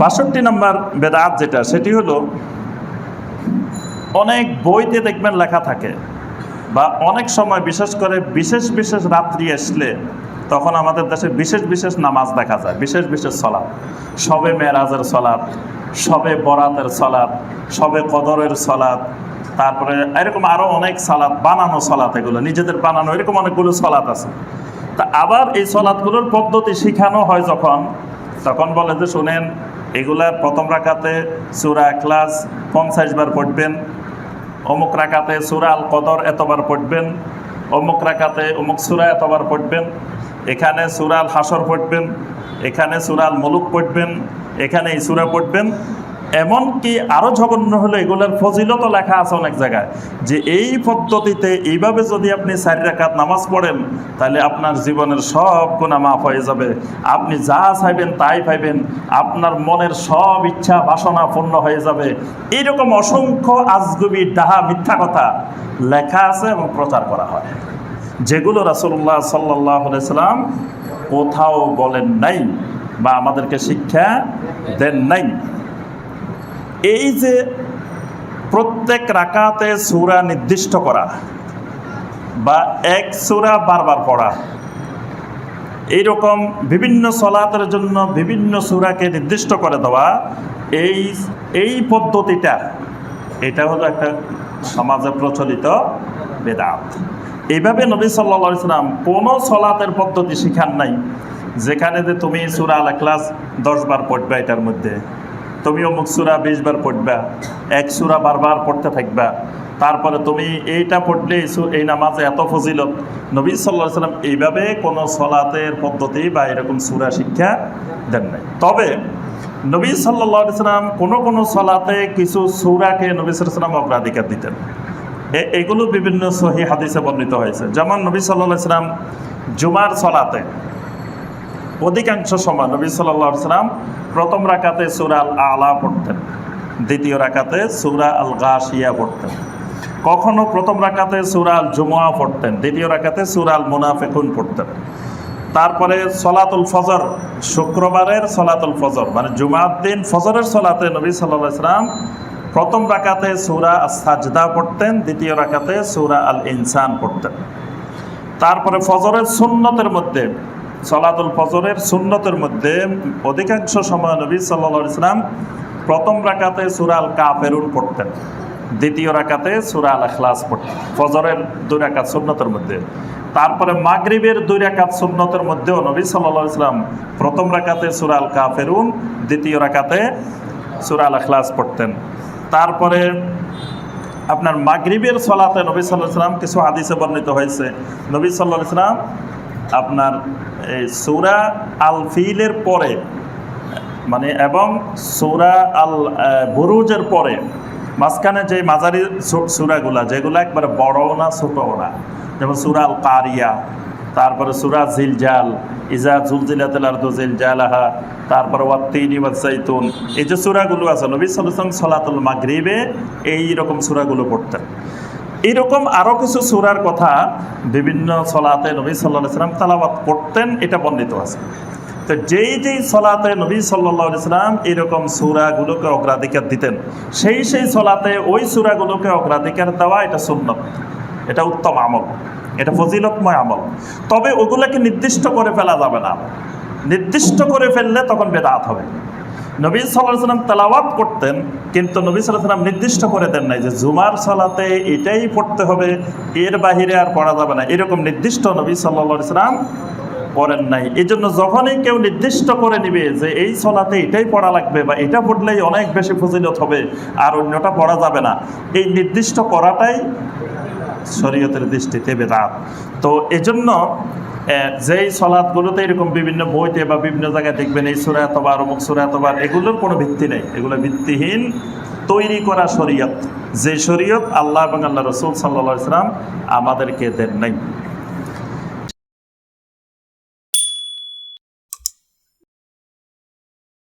বাষট্টি নম্বর বেদাত যেটা, সেটি হলো অনেক বইতে দেখবেন লেখা থাকে বা অনেক সময় বিশেষ করে বিশেষ বিশেষ রাত্রি আসলে তখন আমাদের দেশে বিশেষ বিশেষ নামাজ দেখা যায়, বিশেষ বিশেষ সলাপ। সবে মেরাজের সলাপ, সবে বরাতের সলাপ, সবে কদরের সলাপ, তারপরে এরকম আরও অনেক সালাদ বানানো সলাত এগুলো, নিজেদের বানানো, এরকম অনেকগুলো সলাত আছে। তা আবার এই সলাদগুলোর পদ্ধতি শেখানো হয় যখন, তখন বলে যে শোনেন এগুলার প্রথম রাখাতে সুরা ক্লাস পঞ্চাশ বার পড়বেন, অমুক রাখাতে সুরা আল কদর এতবার পড়বেন, অমুক রাখাতে অমুক সুরা এতবার পড়বেন, এখানে সুরাল হাসর পড়বেন, এখানে সুরাল মুলুক পড়বেন, এখানে এই সুরা পড়বেন। এমনকি আরও জঘন্য হলো, এগুলোর ফজিলত লেখা আছে অনেক জায়গায়, যে এই পদ্ধতিতে এইভাবে যদি আপনি চারি রাকাত নামাজ পড়েন, তাহলে আপনার জীবনের সব গুণা মাফ হয়ে যাবে। আপনি যা চাইবেন তাই পাইবেন, আপনার মনের সব ইচ্ছা বাসনা পূর্ণ হয়ে যাবে। এইরকম অসংখ্য আজগুবি ডাহা মিথ্যা কথা লেখা আছে এবং প্রচার করা হয়। যেগুলো রাসুল্লাহ সাল্লাহ সাল্লাম কোথাও বলেন নাই বা আমাদেরকে শিক্ষা দেন নাই। এই যে প্রত্যেক রাকাতে সুরা নির্দিষ্ট করা বা এক সুরা বারবার পড়া, এইরকম বিভিন্ন সলাতের জন্য বিভিন্ন সুরাকে নির্দিষ্ট করে দেওয়া, এই এই পদ্ধতিটা, এটা হলো একটা সমাজে প্রচলিত বেদাত। এইভাবে নবী সাল্লা সাল্লাম কোনো সলাতের পদ্ধতি শিখান নাই, যেখানে যে তুমি সুরা আলা ক্লাস দশবার পড়বে এটার মধ্যে। তুমি অমুক সুরা বিশ বার পড়বা, এক সুরা বারবার পড়তে থাকবা। তারপরে তুমি এইটা পড়লে এই নামাজে এত ফজিলত। নবী সাল্লাহ সাল্লাম এইভাবে কোনো সলাতের পদ্ধতি বা এরকম সুরা শিক্ষা দেন নাই। তবে নবী সাল্লাহ সাল্লাম কোনো কোনো সলাতে কিছু সুরাকে নবী সাল্লাম অগ্রাধিকার দিতেন। এগুলো বিভিন্ন সহি হাদিসে বর্ণিত হয়েছে। যেমন নবী সাল্লাহ সাল্লাম জুমার সলাতে অধিকাংশ সময় নবী সাল্লাহ সাল্লাম প্রথম রাকাতে সুরা আল আলা পড়তেন, দ্বিতীয় রাকাতে সুরা আল গাশিয়া পড়তেন। কখনো প্রথম রাকাতে সুরা আল জুমুয়া পড়তেন, দ্বিতীয় রাকাতে সুরা আল মুনাফেকুন পড়তেন। তারপরে সলাতুল ফজর, শুক্রবারের সলাতুল ফজর মানে জুমার দিন ফজরের সলাতে নবী সাল্লাহ সাল্লাম প্রথম রাকাতে সুরা সাজদা পড়তেন, দ্বিতীয় রাকাতে সুরা আল ইনসান পড়তেন। তারপরে ফজরের সুন্নতের মধ্যে সলাতুল ফজরের সুন্নতের মধ্যে অধিকাংশ সময় নবী সাল্লা ইসলাম প্রথম রাকাতে সুরা আল কাফেরুন পড়তেন। দ্বিতীয় রাকাতে সুরা আল এখলাস পড়তেন। ফজরের দুই রাকাত সুন্নতের মধ্যে। তারপরে মাগরিবের দুই রাকাত সুন্নতের মধ্যেও নবী সাল্লা ইসলাম প্রথম রাকাতে সুরা আল কাফেরুন দ্বিতীয় রাকাতে সুরা আল এখলাস পড়তেন। তারপরে আপনার মাগরিবের সলাতে নবী সাল্লাহ সাল্লাম কিছু হাদিসে বর্ণিত হয়েছে। নবী সাল্লাহ ইসলাম আপনার সৌরা আল ফিলের পরে মানে এবং সৌরা আল বুরুজের পরে, মাঝখানে যে মাঝারি সূরাগুলা, যেগুলো একবারে বড়ও না, ছোটও না, যেমন সুরা আল কারিয়া তারপরে সুরা জিলজাল, ইজা জুলজিলাতুল আরদু জিলজালাহা, তারপরে ওয়াত্তিনি এই যে সুরাগুলো আছে, নবী ওয়াসাল্লাম সালাতুল মাগরিবে এই রকম সূরাগুলো পড়তেন। এইরকম আরও কিছু সূরার কথা বিভিন্ন সলাতে নবী সাল্লাহ সাল্লাম তালাবাত করতেন, এটা বর্ণিত আছে। তো যেই যেই সলাতে নবী সাল্লাহ ইসলাম এরকম সুরাগুলোকে অগ্রাধিকার দিতেন, সেই সেই সলাতে ওই সুরাগুলোকে অগ্রাধিকার দেওয়া এটা সুন্নত। এটা উত্তম আমল। এটা ফজিলতময় আমল। তবে ওগুলোকে নির্দিষ্ট করে ফেলা যাবে না। নির্দিষ্ট করে ফেললে তখন বেদাত হবে। নবী সাল্লাহ সাল্লাম তেলাওয়াত করতেন, কিন্তু নবী সাল্লাহ সাল্লাম নির্দিষ্ট করে দেন নাই যে জুমার সালাতে এটাই পড়তে হবে, এর বাহিরে আর পড়া যাবে না। এরকম নির্দিষ্ট নবী সাল্লাহ সাল্লাম করেন নাই। এই জন্য যখনই কেউ নির্দিষ্ট করে নিবে যে এই সলাতে এটাই পড়া লাগবে বা এটা পড়লেই অনেক বেশি ফজিলত হবে আর অন্যটা পড়া যাবে না, এই নির্দিষ্ট করাটাই শরীয়তের দৃষ্টিতে বেদাত। তো এজন্য যেই সলাদগুলোতে এরকম বিভিন্ন বইতে বা বিভিন্ন জায়গায় দেখবেন এই সুরা এতবার, অমুক সুরা এতবার, এগুলোর কোনো ভিত্তি নেই। এগুলো ভিত্তিহীন তৈরি করা শরীয়ত। যে শরীয়ত আল্লাহ এবং আল্লাহ রসুল সাল্লা ইসলাম আমাদেরকে দেন নাই।